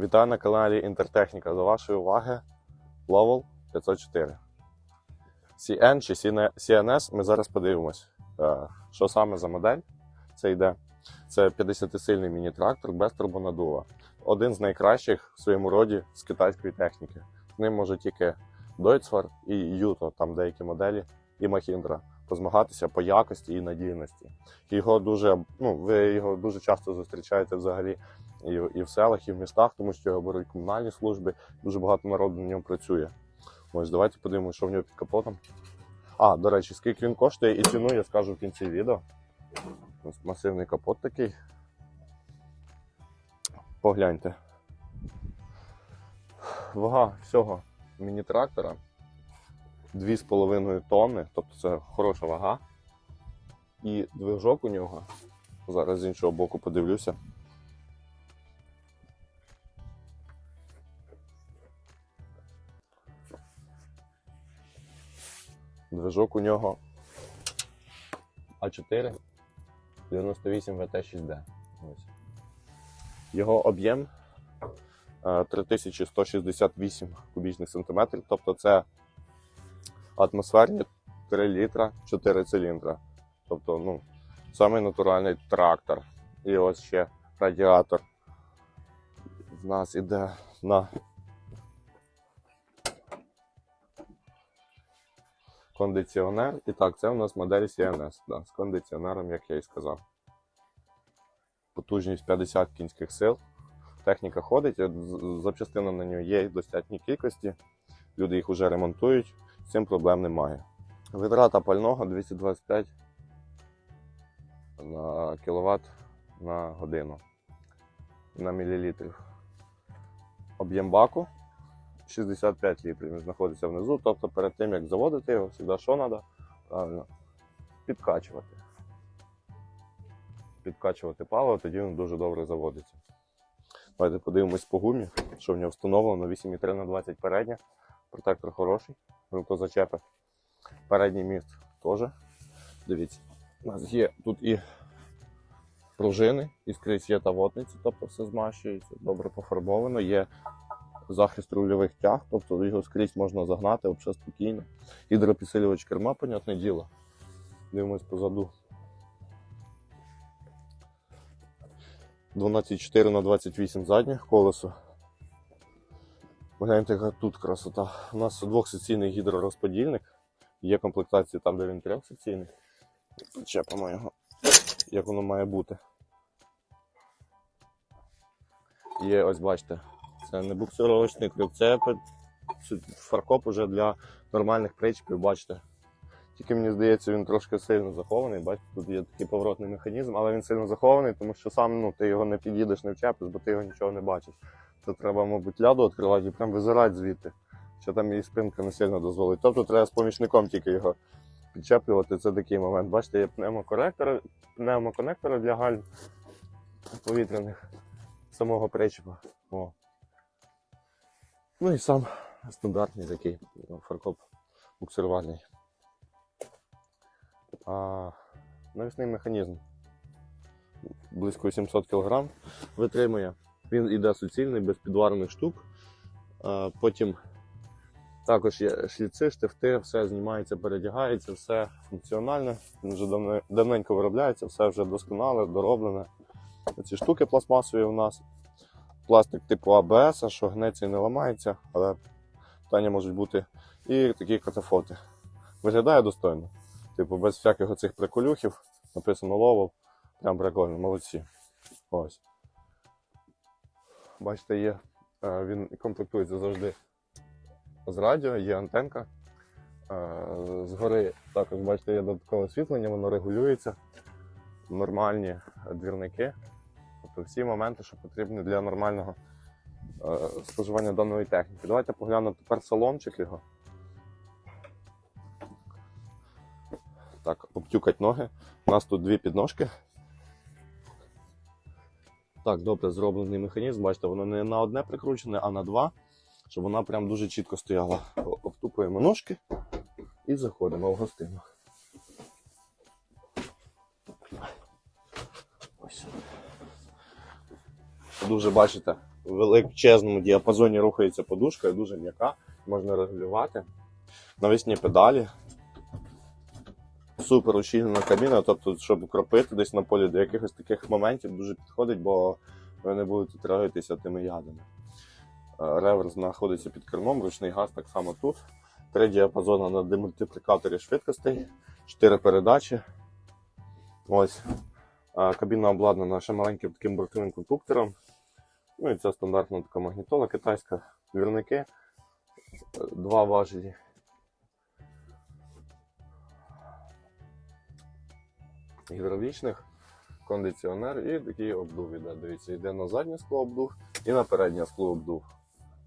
Вітаю на каналі Інтертехніка. До вашої уваги Lowell 504. CN чи CNS ми зараз подивимось, е, що саме за модель це йде. Це 50-сильний міні-трактор без турбонадува. Один з найкращих в своєму роді з китайської техніки. З ним може тільки Deutzfahr і Yuto, там деякі моделі, і Mahindra позмагатися по якості і надійності. Його дуже, ну, ви його дуже часто зустрічаєте взагалі і, і в селах, і в містах, тому що його беруть комунальні служби, дуже багато народу на ньому працює. Ось давайте подивимося, що в нього під капотом. А, до речі, скільки він коштує і ціну я скажу в кінці відео. Ось масивний капот такий. Погляньте. Вага всього міні-трактора 2,5 тонни, тобто це хороша вага. І движок у нього, зараз з іншого боку подивлюся. Движок у нього А4 98 ВТ6D. Ось. Його об'єм е, 3168 кубічних сантиметрів, тобто це атмосферні 3 літра 4 циліндра. Тобто, ну, самий натуральний трактор. І ось ще радіатор в нас іде на кондиціонер. І так, це у нас модель CNS да, з кондиціонером, як я і сказав. Потужність 50 кінських сил. Техніка ходить, запчастина на нього є в достатній кількості. Люди їх вже ремонтують, з цим проблем немає. Витрата пального 225 на кіловат на годину на мілілітрів. Об'єм баку 65 літрів. Він знаходиться внизу. Тобто перед тим як заводити його, завжди що треба? Правильно, підкачувати. Підкачувати паливо, тоді він дуже добре заводиться. Давайте подивимось по гумі, що в нього встановлено 8,3 на 20 передня. Протектор хороший, зачепи. Передній міст теж. Дивіться, у нас є тут і пружини, і скрізь є тавотниці, тобто все змащується, добре пофарбовано, є захист рульових тяг, тобто його скрізь можна загнати взагалі спокійно. Гідропідсилювач керма, понятне діло. Дивимось позаду. 12,4 на 28 задніх колесо. Погляньте, яка тут красота. У нас двохсекційний гідророзподільник. Є комплектації там, де він трьохсекційний. Чепимо його, як воно має бути. Є, ось бачите, це не буксировочний крюк, це фаркоп уже для нормальних причепів, бачите. Тільки мені здається, він трошки сильно захований. Бачите, тут є такий поворотний механізм, але він сильно захований, тому що сам ну, ти його не під'їдеш, не вчепиш, бо ти його нічого не бачиш. Це треба, мабуть, ляду відкривати і прям визирати звідти. Що там її спинка не сильно дозволить. Тобто треба з помічником тільки його підчеплювати. Це такий момент. Бачите, є пневмокоректори, пневмоконектори для гальм повітряних самого причепа. О. Ну і сам стандартний такий ну, фаркоп буксирувальний. А, навісний механізм близько 700 кг витримує. Він іде суцільний, без підварених штук. А, потім також є шліци, штифти, все знімається, передягається, все функціональне. Він вже давненько виробляється, все вже досконале, дороблене. Ці штуки пластмасові у нас. Пластик типу АБС, що гнеться і не ламається, але питання можуть бути. І такі катафоти. Виглядає достойно. Типу, без всяких оцих приколюхів, написано ловов. Прям прикольно, молодці. Ось. Бачите, є. е, Він комплектується завжди з радіо, є антенка. Е, Згори також, бачите, є додаткове освітлення, воно регулюється. Нормальні двірники. Тобто всі моменти, що потрібні для нормального е, споживання даної техніки. Давайте поглянемо тепер салончик його. Так, обтюкать ноги. У нас тут дві підножки. Так, добре зроблений механізм. Бачите, воно не на одне прикручене, а на два, щоб вона прям дуже чітко стояла. Обтупуємо ножки і заходимо в гостину. Дуже бачите, в величезному діапазоні рухається подушка, дуже м'яка, можна регулювати. Навісні педалі. Супер ущільнена кабіна, тобто, щоб кропити десь на полі до якихось таких моментів дуже підходить, бо ви не будете травитися тими ядами. Е, Реверс знаходиться під кермом, ручний газ так само тут. Три діапазони на демультиплікаторі швидкостей, чотири передачі. Ось. Кабіна обладнана ще маленьким таким бортовим кондуктором. Ну і це стандартна така магнітола китайська, двірники, два важелі. Гідравлічних, кондиціонер і такий обдув іде. Дивіться, йде на заднє скло обдув і на переднє скло обдув.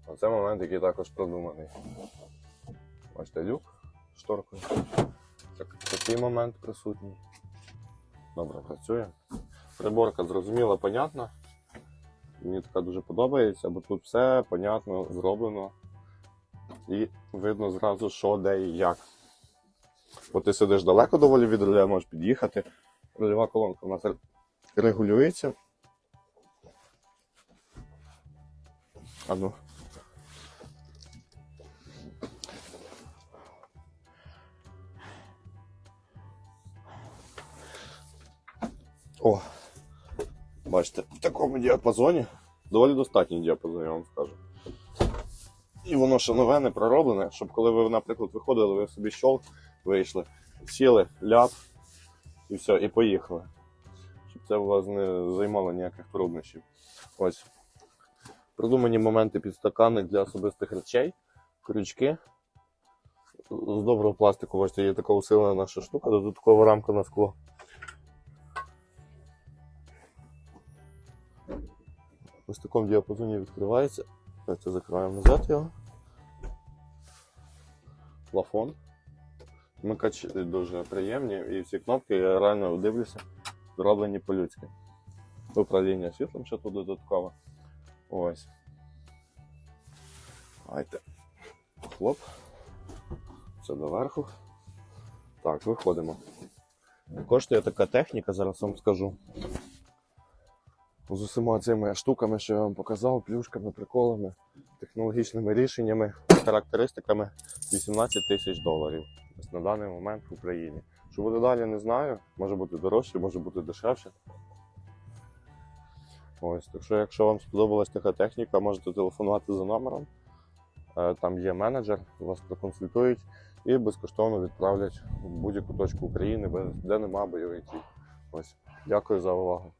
Оце момент, який також продуманий. Бачите, люк шторкою. Так, такий момент присутній. Добре, працює. Приборка зрозуміла, понятна. Мені така дуже подобається, бо тут все понятно, зроблено. І видно зразу, що, де і як. Бо ти сидиш далеко доволі від руля, можеш під'їхати. Рульова колонка у нас регулюється. А ну. О, бачите, в такому діапазоні доволі достатній діапазон, я вам скажу. І воно ще нове, не пророблене, щоб коли ви, наприклад, виходили, ви собі щолк, вийшли, сіли, ляп, і все, і поїхали. Щоб це у вас не займало ніяких труднощів. Ось. Придумані моменти підстаканник для особистих речей, крючки. З доброго пластику, бачите, є така усилена наша штука, додаткова рамка на скло. Ось в такому діапазоні відкривається. Давайте закриваємо назад його. Плафон. Вмикачі дуже приємні і всі кнопки я реально дивлюся, зроблені по-людськи. Управління світлом ще тут додатково. Ось. Давайте. Хлоп. Це доверху. Так, виходимо. Коштує така техніка, зараз вам скажу. З усіма цими штуками, що я вам показав, плюшками, приколами, технологічними рішеннями, характеристиками 18 тисяч доларів. На даний момент в Україні. Що буде далі, не знаю. Може бути дорожче, може бути дешевше. Ось, так що, якщо вам сподобалась така техніка, можете телефонувати за номером. Е, Там є менеджер, вас проконсультують і безкоштовно відправлять в будь-яку точку України, де нема бойових дій. Ось. Дякую за увагу.